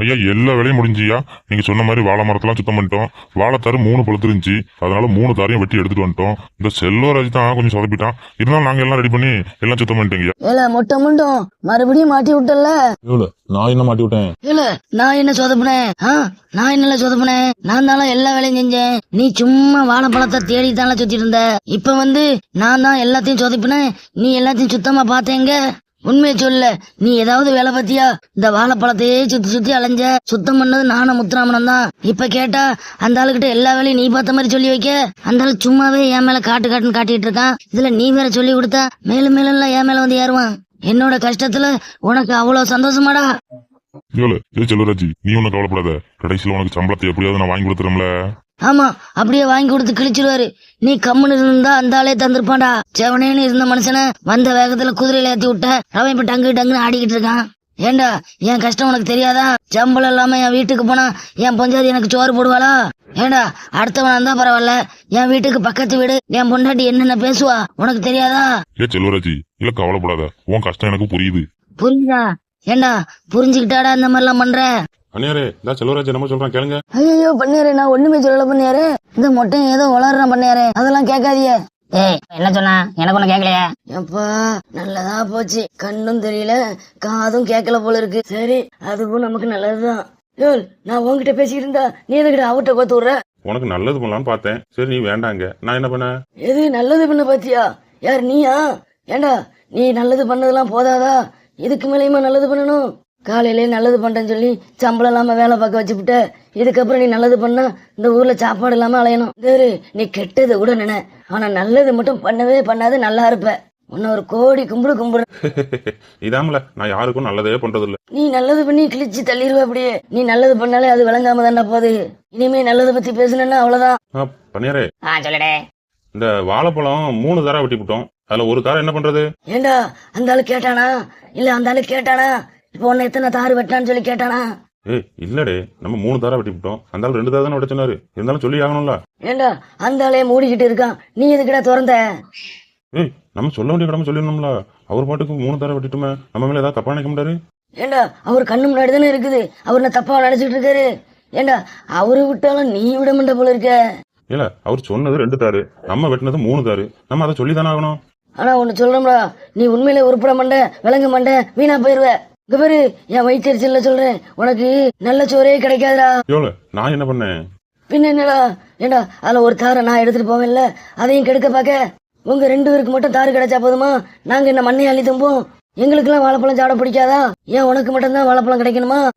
ஐயா எல்லா வேலையும் முடிஞ்சியா? நீங்க சொன்ன மாதிரி வாழை மரத்தெல்லாம் சுத்தம் பண்ணிட்டோம். வாழைத்தாரு மூணு பழுத்து இருந்துச்சு அதனால மூணு தாரையும் வெட்டி எடுத்துட்டு வந்துட்டோம். இந்த செல்வராஜ் தான் கொஞ்சம் சொதப்பிட்டான். இருந்தாலும் நாங்க எல்லாம் ரெடி பண்ணி எல்லாம் சுத்தம் பண்ணிட்டீங்க ஏல மொட்டை முண்டும். மறுபடியும் மாட்டி விட்டல இவ்வளோ நான் என்ன மாட்டி விட்டேன்? ஏல நான் என்ன சொதப்புனேன்? ஆ நான் என்னல சொதப்புனேன்? நான் தானே எல்லா வேலையும் செஞ்சேன். நீ சும்மா வாழைப்பழத்தை தேடி தானே சுத்திட்டு இருந்த. இப்ப வந்து நான் தான் எல்லாத்தையும் சொதப்பினேன். நீ எல்லாத்தையும் சுத்தமா பார்த்தேங்க உண்மையை சொல்ல நீ ஏதாவது வேலை பார்த்தியா? இந்த வாழைப்பழத்தையே சுத்தி சுத்தி அலைஞ்ச சுத்தம் பண்ணது நானும் முத்துராமனம் தான். இப்ப கேட்டா அந்த ஆளுகிட்ட எல்லா வேலையும் நீ பார்த்த மாதிரி சொல்லி வைக்க? அந்த ஆளு சும்மாவே என் மேல காட்டு காட்டுன்னு காட்டிட்டு இருக்கான். இதுல நீ வேற சொல்லி கொடுத்தா மேலும் மேலும் எல்லாம் என் மேல வந்து ஏறுவான். என்னோட கஷ்டத்துல உனக்கு அவ்வளவு சந்தோஷமாடா. இவ்வளவு ஏ நீ ஒன்னும் கவலைப்படாத. கடைசியில் உனக்கு சம்பளத்தை எப்படியாவது நான் வாங்கி கொடுத்துறோம்ல ஆமா அப்படியே வாங்கி கொடுத்து கிழிச்சிருவாரு. நீ கம்முன்னு இருந்தா அந்த ஆளே தந்திருப்பான்டா. செவனேன்னு இருந்த மனுஷனை வந்த வேகத்துல குதிரையில ஏத்தி விட்ட அவன் இப்ப டங்கு டங்குன்னு ஆடிக்கிட்டு இருக்கான். ஏண்டா என் கஷ்டம் உனக்கு தெரியாதா? சம்பளம் இல்லாம என் வீட்டுக்கு போனா என் பொஞ்சாதி எனக்கு சோறு போடுவாளா? ஏண்டா அடுத்தவன் இருந்தா பரவாயில்ல. என் வீட்டுக்கு பக்கத்து வீடு என் பொண்டாட்டி என்னென்ன பேசுவா? உனக்கு தெரியாதா? ஏ செல்வராஜ் இல்ல கவலைப்படாத. உன் கஷ்டம் எனக்கு புரியுது. புரியுதா ஏண்டா புரிஞ்சுக்கிட்டாடா இந்த மாதிரிலாம் பண்ற? அண்ணியாரே இந்த செல்வராஜ் என்ன சொல்றான் கேளுங்க. ஐயோ பண்ணியாரு நான் ஒண்ணுமே சொல்லல பண்ணியாரு இந்த மொட்டையும் ஏதோ வளர்றான் பண்ணியாரு அதெல்லாம் கேட்காதீங்க. ஏய் என்ன சொன்னா? எனக்கு ஒண்ணு கேட்கலையே அப்பா நல்லதா போச்சு. கண்ணும் தெரியல காதும் கேட்கல போல இருக்கு. சரி அதுவும் நமக்கு நல்லதுதான். ஏய், நான் உன்கிட்ட பேசிக்கிட்டு இருந்தா நீ எதுக்கிட்ட அவட்ட கோத்து விடுற? உனக்கு நல்லது பண்ணலான்னு பார்த்தேன். சரி நீ வேண்டாங்க. நான் என்ன பண்ணேன் எது நல்லது பண்ண பாத்தியா? யார் நீயா? ஏண்டா நீ நல்லது பண்ணதெல்லாம் போதாதா? இதுக்கு மேலேயுமா நல்லது பண்ணணும்? காலையிலே நல்லது பண்றேன்னு சொல்லி சம்பளம் இல்லாம வேலை பார்க்க வச்சுப்புட்ட. இதுக்கப்புறம் நீ நல்லது பண்ணா இந்த ஊர்ல சாப்பாடு இல்லாம அலையணும். தேரு நீ கெட்டதை கூட நினை. ஆனா நல்லது மட்டும் பண்ணவே பண்ணாது நல்லா இருப்ப. உன்னை ஒரு கோடி கும்பிடு கும்பிடு. இதாமல நான் யாருக்கும் நல்லதே பண்றது இல்ல நீ நல்லது பண்ணி கிழிச்சு தள்ளிடுவ அப்படியே. நீ நல்லது பண்ணாலே அது விளங்காம தானே போகுது. இனிமே நல்லதை பத்தி பேசணும்னா அவ்வளவுதான். பண்ணியாரே ஆ சொல்லுடே. இந்த வாழைப்பழம் மூணு தாரா வெட்டி விட்டோம் அதுல ஒரு தாரம் என்ன பண்றது? ஏண்டா அந்த ஆளு கேட்டானா? இல்ல அந்த ஆளு கேட்டானா? இப்போ உன்னை எத்தனை தாறு வெட்டான்னு சொல்லி கேட்டானா? ஏய் இல்லடே. நம்ம மூணு தாரா வெட்டி விட்டோம் அந்த ஆள் ரெண்டு தாரா தானே வெட்ட சொன்னாரு இருந்தாலும் சொல்லி ஆகணும்ல. ஏண்டா அந்த ஆளே மூடிக்கிட்டு இருக்கான். நீ எதுக்கிட்ட திறந்த? ஏய் நம்ம சொல்ல வேண்டிய கடமை சொல்லிடணும்ல. அவர் பாட்டுக்கு மூணு தாரா வெட்டிட்டுமே. நம்ம மேல ஏதாவது தப்பா நினைக்க முடியாது ஏண்டா அவர் கண்ணு முன்னாடி தானே இருக்குது. அவர் நான் தப்பா நினைச்சிட்டு இருக்காரு? ஏண்டா அவரு விட்டாலும் நீ விட மாட்ட போல இருக்க. இல்ல அவர் சொன்னது ரெண்டு தாரு. நம்ம வெட்டினது மூணு தாரு. நம்ம அதை சொல்லி தானே ஆகணும். ஆனா ஒன்னு சொல்றோம்டா நீ உண்மையிலே உருப்பட மாட்ட விளங்க மாட்ட வீணா போயிருவ. இங்க பாரு என் வயிற்றுல சொல்றேன். உனக்கு நல்ல சோறே கிடைக்காதுடா. எவ்வளவு? நான் என்ன பண்ணேன்? பின்ன என்னடா? ஏண்டா அதுல ஒரு தாரை நான் எடுத்துட்டு போவேன்ல? அதையும் கெடுக்க பார்க்க உங்க ரெண்டு பேருக்கு மட்டும் தாறு கிடைச்சா போதுமா? நாங்க என்ன மண்ணை அள்ளி தும்போம் எங்களுக்கெல்லாம் வாழைப்பழம் சாப்பிட பிடிக்காதா? ஏன் உனக்கு மட்டும்தான் வாழைப்பழம் கிடைக்கணுமா?